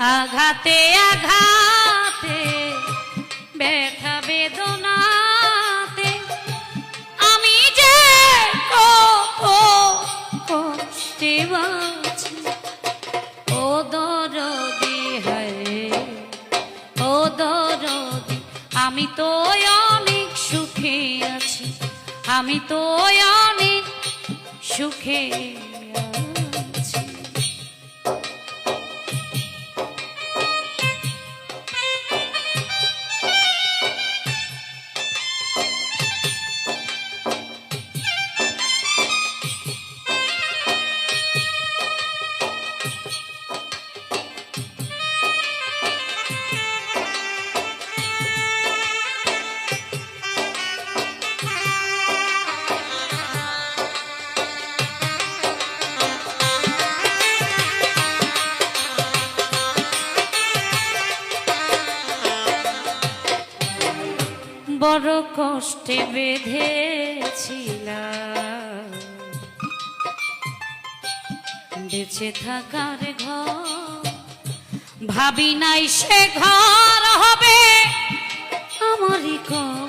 আঘাতে আঘাতে, ব্যথা বেদনাতে, আমি যে কষ্টে বাঁচি, ও দরদি হায়, ও দরদি, আমি তো অনেক সুখে আছি, আমি তো অনেক সুখে বড় কষ্টে বেঁধেছিলাম। বেঁচে থাকার ঘর ভাবি নাই সে ঘর হবে আমারই কবর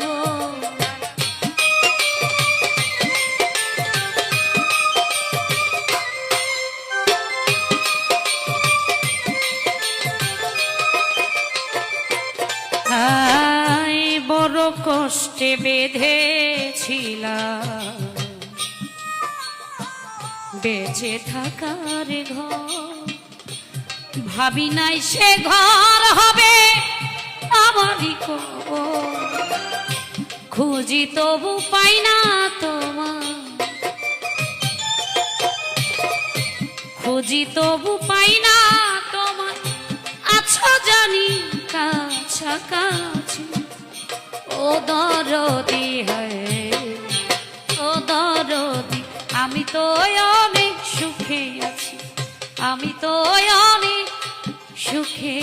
কষ্টে বেঁধেছিলাম। বেঁচে থাকার ঘর, ভাবি নাই সে ঘর হবে আমারই খুঁজি তবু পাই না তোমার। খুঁজি তবু পাই না তোমার। আছো জানি কাছাকাছি। ও দরদি ও আমি তো অনেক সুখে আছি আমি তো অনেক সুখে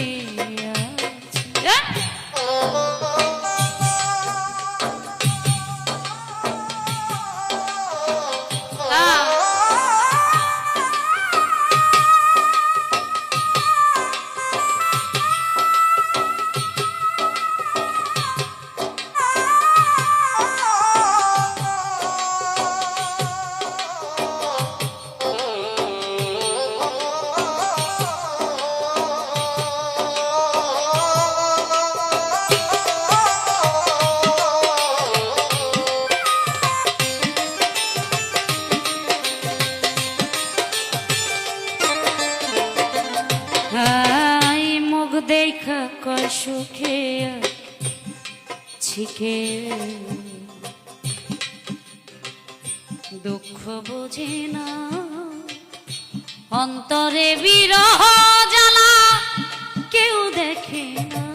সুখে ছিকে দুঃখ বুঝে না। অন্তরে বিরহ জ্বালা কেউ দেখে না।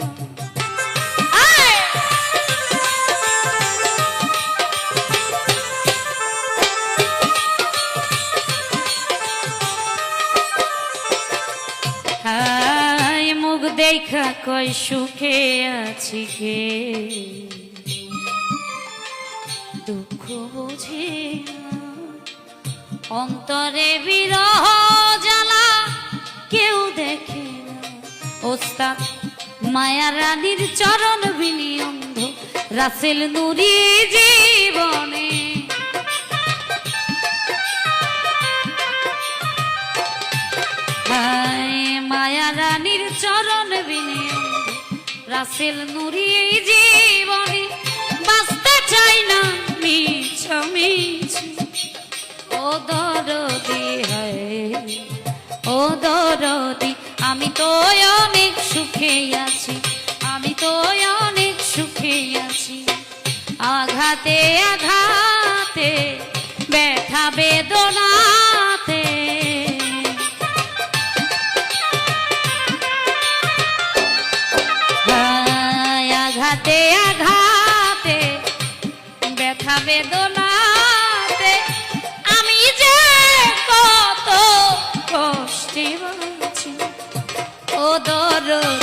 দেখা কই সুখে আছি কে? দুঃখ বুঝে। অন্তরে বিরহ জ্বালা কেউ দেখে ওস্তাদ মায়া রানীর চরণ বিনিয়ন্ধ রাসেল নুরি জীবনে রাসেল নুরি এই জীবনে বাঁচতে চাই না, মিছ মিছ। ও দরদি হয় ও দরদি, আমি তো অনেক সুখে আছি, আমি তো অনেক সুখে আছি। আঘাতে আঘাতে, ব্যথা বেদনাতে কষ্টে বাঁচি ও দরদি